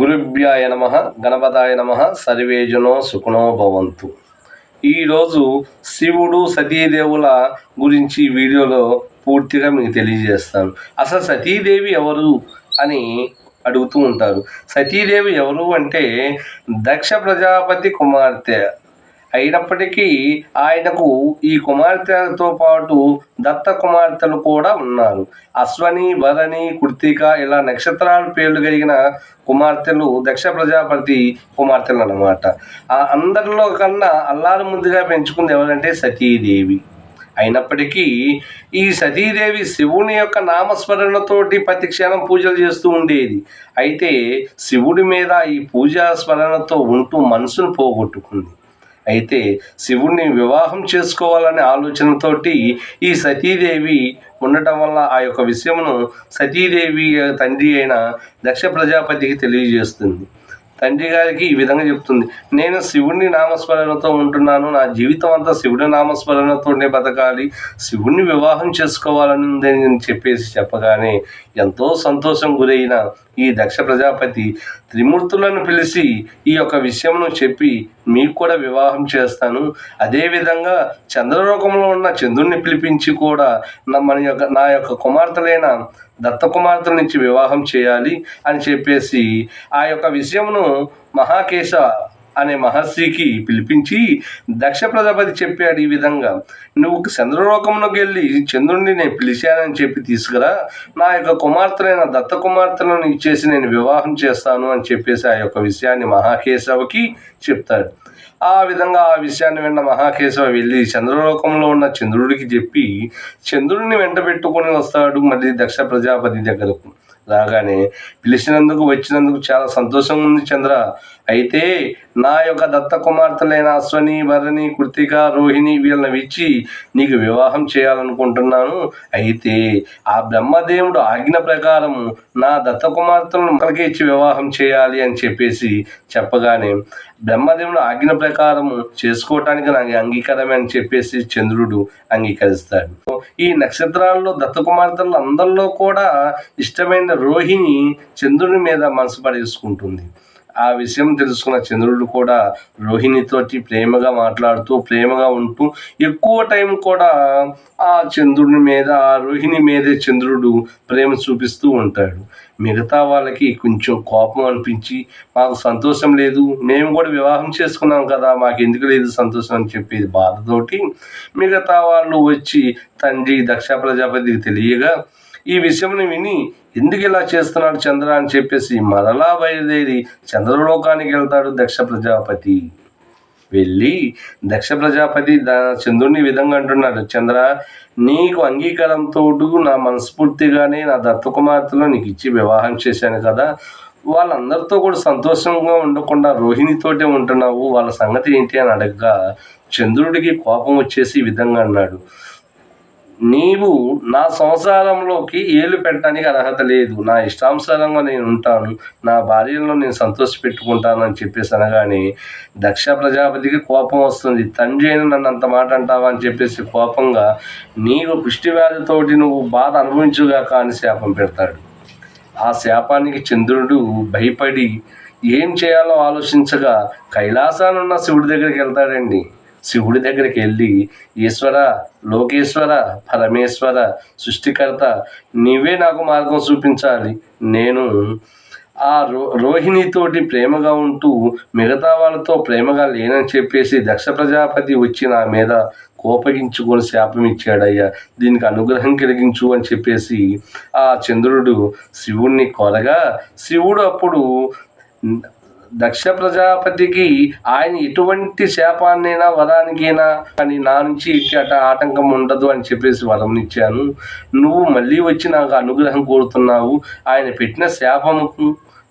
గురుభ్యాయ నమ గణపతాయ నమ సర్వేజనో సుఖనో భవంతు. ఈరోజు శివుడు సతీదేవుల గురించి వీడియోలో పూర్తిగా మీకు తెలియజేస్తాను. అసలు సతీదేవి ఎవరు అని అడుగుతూ ఉంటారు. సతీదేవి ఎవరు అంటే దక్ష ప్రజాపతి కుమార్తె అయినప్పటికీ ఆయనకు ఈ కుమార్తెలతో పాటు దత్త కుమార్తెలు కూడా ఉన్నారు. అశ్వని భరణి కుర్తిక ఇలా నక్షత్రాల పేర్లు కలిగిన కుమార్తెలు దక్ష ప్రజాపతి కుమార్తెలు అన్నమాట ఆ అందరిలో కన్నా అల్లారు ముందుగా పెంచుకుంది ఎవరంటే సతీదేవి. అయినప్పటికీ ఈ సతీదేవి శివుని యొక్క నామస్మరణతోటి ప్రతి క్షణం పూజలు చేస్తూ ఉండేది. అయితే శివుడి మీద ఈ పూజా స్మరణతో ఉంటూ మనసును పోగొట్టుకుంది. అయితే శివుణ్ణి వివాహం చేసుకోవాలనే ఆలోచనతోటి ఈ సతీదేవి ఉండటం వల్ల ఆ యొక్క విషయమును సతీదేవి తండ్రి అయిన దక్ష ప్రజాపతికి తెలియజేస్తుంది. తండ్రి గారికి ఈ విధంగా చెప్తుంది. నేను శివుణ్ణి నామస్మరణతో ఉంటున్నాను. నా జీవితం అంతా శివుడి నామస్మరణతోనే బతకాలి. శివుణ్ణి వివాహం చేసుకోవాలని ఉందని చెప్పేసి చెప్పగానే ఎంతో సంతోషం గురైన ఈ దక్ష ప్రజాపతి త్రిమూర్తులను పిలిచి ఈ యొక్క విషయమును చెప్పి మీకు కూడా వివాహం చేస్తాను. అదేవిధంగా చంద్రలోకంలో ఉన్న చంద్రుణ్ణి పిలిపించి కూడా నా మన యొక్క నా యొక్క కుమార్తెలైన దత్త కుమార్తెల నుంచి వివాహం చేయాలి అని చెప్పేసి ఆ యొక్క విషయమును మహాకేశ అనే మహర్షికి పిలిపించి దక్ష ప్రజాపతి చెప్పాడు ఈ విధంగా నువ్వు చంద్రలోకంలోకి వెళ్ళి చంద్రుడిని నేను పిలిచానని చెప్పి తీసుకురా నా యొక్క కుమార్తెనైన దత్త కుమార్తెలను ఇచ్చేసి నేను వివాహం చేస్తాను అని చెప్పేసి ఆ యొక్క విషయాన్ని మహాకేశవకి చెప్తాడు. ఆ విధంగా ఆ విషయాన్ని విన్న మహాకేశవ వెళ్ళి చంద్రలోకంలో ఉన్న చంద్రుడికి చెప్పి చంద్రుడిని వెంట పెట్టుకొని వస్తాడు మళ్ళీ దక్ష ప్రజాపతి దగ్గరకు. రాగానే పిలిచినందుకు వచ్చినందుకు చాలా సంతోషం ఉంది చంద్ర. అయితే నా యొక్క దత్త కుమార్తెలైన అశ్వని భరణి కృతిక రోహిణి వీళ్ళని ఇచ్చి నీకు వివాహం చేయాలనుకుంటున్నాను. అయితే ఆ బ్రహ్మదేవుడు ఆజ్ఞ ప్రకారం నా దత్త కుమార్తెలను మొక్కలకి ఇచ్చి వివాహం చేయాలి అని చెప్పేసి చెప్పగానే బ్రహ్మదేవుడు ఆజ్ఞ ప్రకారం చేసుకోవటానికి నాకు అంగీకారమే అని చెప్పేసి చంద్రుడు అంగీకరిస్తాడు. ఈ నక్షత్రాల్లో దత్త కుమార్తెలు అందరిలో కూడా ఇష్టమైన రోహిణి చంద్రుని మీద మనసు పడేసుకుంటుంది. ఆ విషయం తెలుసుకున్న చంద్రుడు కూడా రోహిణితోటి ప్రేమగా మాట్లాడుతూ ప్రేమగా ఉంటూ ఎక్కువ టైం కూడా ఆ చంద్రుని మీద ఆ రోహిణి మీదే చంద్రుడు ప్రేమ చూపిస్తూ ఉంటాడు. మిగతా వాళ్ళకి కొంచెం కోపం అనిపించి మాకు సంతోషం లేదు మేము కూడా వివాహం చేసుకున్నాం కదా మాకు ఎందుకు లేదు సంతోషం? అని చెప్పేది బాధతోటి మిగతా వాళ్ళు వచ్చి తండ్రి దక్ష ప్రజాపతికి తెలియగా ఈ విషయంని విని ఎందుకు ఇలా చేస్తున్నాడు చంద్ర అని చెప్పేసి మరలా బయలుదేరి చంద్రలోకానికి వెళ్తాడు దక్ష ప్రజాపతి. వెళ్ళి దక్ష ప్రజాపతి ద చంద్రుని విధంగా అంటున్నాడు చంద్ర నీకు అంగీకారంతో నా మనస్ఫూర్తిగానే నా దత్త కుమార్తెలో నీకు ఇచ్చి వివాహం చేశాను కదా. వాళ్ళందరితో కూడా సంతోషంగా ఉండకుండా రోహిణితోటే ఉంటున్నావు. వాళ్ళ సంగతి ఏంటి? అని అడగగా చంద్రుడికి కోపం వచ్చేసి ఈ విధంగా అన్నాడు. నీవు నా సంసారంలోకి ఏలు పెట్టడానికి అర్హత లేదు. నా ఇష్టానుసారంగా నేను ఉంటాను. నా భార్యలను నేను సంతోష పెట్టుకుంటాను అని చెప్పేసి అనగానే దక్ష ప్రజాపతికి కోపం వస్తుంది. తండ్రి అయిన నన్ను అంత మాట అంటావా అని చెప్పేసి కోపంగా నీవు పుష్టి వ్యాధితోటి నువ్వు బాధ అనుభవించుగాక అని శాపం పెడతాడు. ఆ శాపానికి చంద్రుడు భయపడి ఏం చేయాలో ఆలోచించగా కైలాసానున్న శివుడి దగ్గరికి వెళ్తాడండి. శివుడి దగ్గరికి వెళ్ళి ఈశ్వర లోకేశ్వర పరమేశ్వర సృష్టికర్త నీవే నాకు మార్గం చూపించాలి. నేను ఆ రో రోహిణితోటి ప్రేమగా ఉంటూ మిగతా వాళ్ళతో ప్రేమగా లేనని చెప్పేసి దక్ష ప్రజాపతి వచ్చి నా మీద కోపగించుకొని శాపం ఇచ్చాడయ్యా దీనికి అనుగ్రహం కలిగించు అని చెప్పేసి ఆ చంద్రుడు శివుణ్ణి కోరగా శివుడు అప్పుడు దక్ష ప్రజాపతికి ఆయన ఎటువంటి శాపాన్నైనా వరానికైనా కానీ నా నుంచి అట ఆటంకం ఉండదు అని చెప్పేసి వరం ఇచ్చాను నువ్వు మళ్ళీ వచ్చి నాకు అనుగ్రహం కోరుతున్నావు. ఆయన పెట్టిన శాపముకు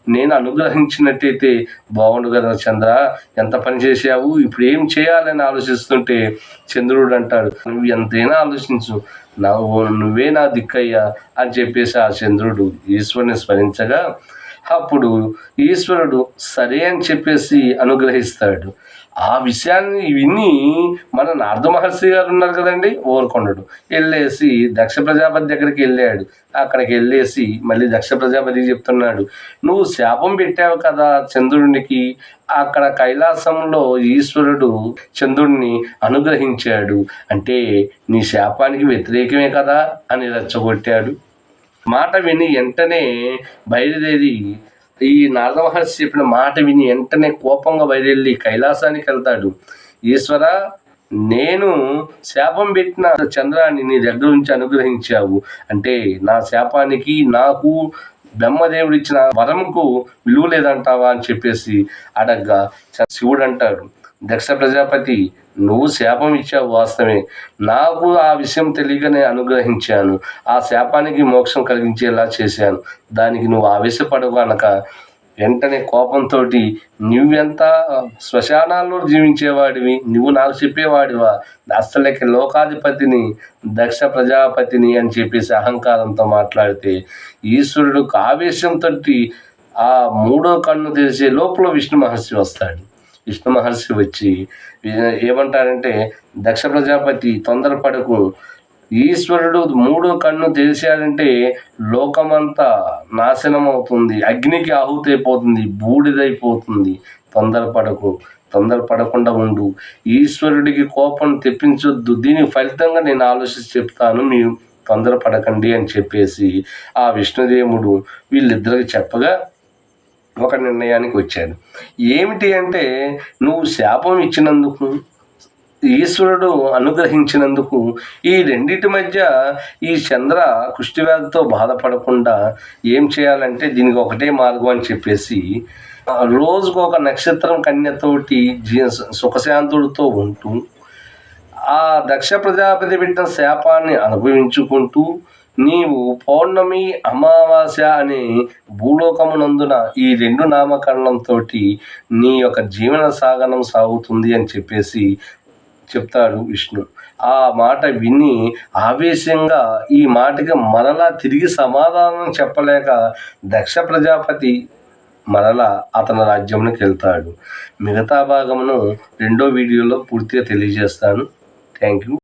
నేను అనుగ్రహించినట్టయితే బాగుండు కదా చంద్ర. ఎంత పని చేసావు ఇప్పుడు ఏం చేయాలని ఆలోచిస్తుంటే చంద్రుడు అంటాడు నువ్వు ఎంతైనా ఆలోచించు. నా నువ్వే నా దిక్కయ్యా అని చెప్పేసి ఆ చంద్రుడు ఈశ్వరుని స్మరించగా అప్పుడు ఈశ్వరుడు సరే అని చెప్పేసి అనుగ్రహిస్తాడు. ఆ విషయాన్ని విని మన నారద మహర్షి గారు ఉన్నారు కదండి ఓరుకొండడు. వెళ్ళేసి దక్ష ప్రజాపతి దగ్గరికి వెళ్ళాడు. అక్కడికి వెళ్ళేసి మళ్ళీ దక్ష ప్రజాపతి చెప్తున్నాడు నువ్వు శాపం పెట్టావు కదా చంద్రుడికి అక్కడ కైలాసంలో ఈశ్వరుడు చంద్రుడిని అనుగ్రహించాడు. అంటే నీ శాపానికి వ్యతిరేకమే కదా అని రెచ్చగొట్టాడు. మాట విని వెంటనే బయలుదేరి ఈ నారద మహర్షి చెప్పిన మాట విని వెంటనే కోపంగా బయలుదేరి కైలాసానికి వెళ్తాడు. ఈశ్వర నేను శాపం పెట్టిన చంద్రాన్ని నీ దగ్గర నుంచి అనుగ్రహించావు. అంటే నా శాపానికి నాకు బ్రహ్మదేవుడు ఇచ్చిన వరంకు విలువ లేదంటావా అని చెప్పేసి అడగ్గా శివుడు అంటాడు. దక్ష ప్రజాపతి నువ్వు శాపం ఇచ్చావు వాస్తవమే. నాకు ఆ విషయం తెలియగానే అనుగ్రహించాను. ఆ శాపానికి మోక్షం కలిగించేలా చేశాను. దానికి నువ్వు ఆవేశపడవు అనక. వెంటనే కోపంతో నువ్వెంత శ్మశానాల్లో జీవించేవాడివి? నువ్వు నాకు చెప్పేవాడివా? అసలకి లోకాధిపతిని దక్ష ప్రజాపతిని అని చెప్పేసి అహంకారంతో మాట్లాడితే ఈశ్వరుడు ఆవేశంతో ఆ మూడో కన్ను తెరిచే లోపల విష్ణు మహర్షి వస్తాడు. విష్ణు మహర్షి వచ్చి ఏమంటారంటే దక్ష ప్రజాపతి తొందరపడకు. ఈశ్వరుడు మూడో కన్ను తెరిచాడంటే లోకమంతా నాశనం అవుతుంది అగ్నికి ఆహుతి అయిపోతుంది బూడిదైపోతుంది. తొందరపడకు. తొందరపడకుండా ఉండు. ఈశ్వరుడికి కోపం తెప్పించొద్దు. దీని ఫలితంగా నేను ఆలోచించి చెప్తాను. మీరు తొందరపడకండి అని చెప్పేసి ఆ విష్ణుదేవుడు వీళ్ళిద్దరికి చెప్పగా ఒక నిర్ణయానికి వచ్చాడు ఏమిటి అంటే నువ్వు శాపం ఇచ్చినందుకు ఈశ్వరుడు అనుగ్రహించినందుకు ఈ రెండింటి మధ్య ఈ చంద్ర కుష్టివ్యాధితో బాధపడకుండా ఏం చేయాలంటే దీనికి ఒకటే మార్గం అని చెప్పేసి రోజుకు ఒక నక్షత్రం కన్యతోటి జీ సుఖశాంతుడితో ఉంటూ ఆ దక్ష ప్రజాపతి పెట్టిన శాపాన్ని అనుభవించుకుంటూ నీవు పౌర్ణమి అమావాస్య అనే భూలోకమునందున ఈ రెండు నామకరణంతో నీ యొక్క జీవన సాగనం సాగుతుంది అని చెప్పేసి చెప్తాడు విష్ణు. ఆ మాట విని ఆవేశంగా ఈ మాటకి మరలా తిరిగి సమాధానం చెప్పలేక దక్ష ప్రజాపతి మరలా అతని రాజ్యంలోకి వెళ్తాడు. మిగతా భాగమును రెండో వీడియోలో పూర్తిగా తెలియజేస్తాను. Thank you.